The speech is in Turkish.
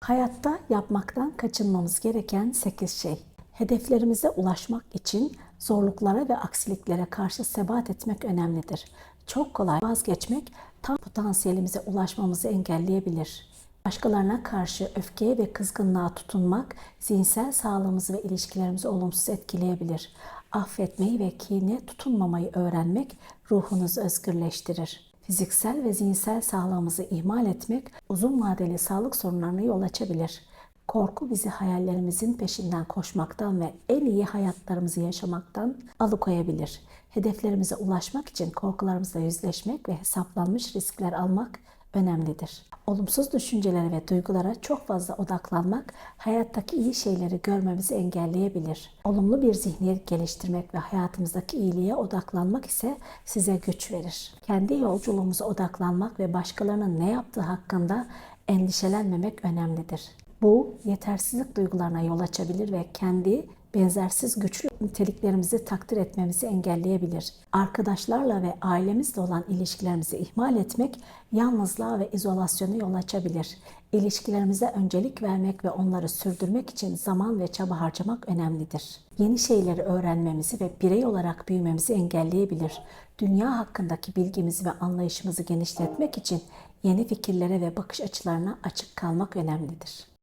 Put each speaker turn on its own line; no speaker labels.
Hayatta yapmaktan kaçınmamız gereken 8 şey. Hedeflerimize ulaşmak için zorluklara ve aksiliklere karşı sebat etmek önemlidir. Çok kolay vazgeçmek tam potansiyelimize ulaşmamızı engelleyebilir. Başkalarına karşı öfkeye ve kızgınlığa tutunmak zihinsel sağlığımızı ve ilişkilerimizi olumsuz etkileyebilir. Affetmeyi ve kine tutunmamayı öğrenmek ruhunuzu özgürleştirir. Fiziksel ve zihinsel sağlığımızı ihmal etmek uzun vadeli sağlık sorunlarına yol açabilir. Korku bizi hayallerimizin peşinden koşmaktan ve en iyi hayatlarımızı yaşamaktan alıkoyabilir. Hedeflerimize ulaşmak için korkularımızla yüzleşmek ve hesaplanmış riskler almak önemlidir. Olumsuz düşüncelere ve duygulara çok fazla odaklanmak hayattaki iyi şeyleri görmemizi engelleyebilir. Olumlu bir zihniyet geliştirmek ve hayatımızdaki iyiliğe odaklanmak ise size güç verir. Kendi yolculuğumuza odaklanmak ve başkalarının ne yaptığı hakkında endişelenmemek önemlidir. Bu yetersizlik duygularına yol açabilir ve kendi benzersiz güçlü niteliklerimizi takdir etmemizi engelleyebilir. Arkadaşlarla ve ailemizle olan ilişkilerimizi ihmal etmek yalnızlığa ve izolasyona yol açabilir. İlişkilerimize öncelik vermek ve onları sürdürmek için zaman ve çaba harcamak önemlidir. Yeni şeyleri öğrenmemizi ve birey olarak büyümemizi engelleyebilir. Dünya hakkındaki bilgimizi ve anlayışımızı genişletmek için yeni fikirlere ve bakış açılarına açık kalmak önemlidir.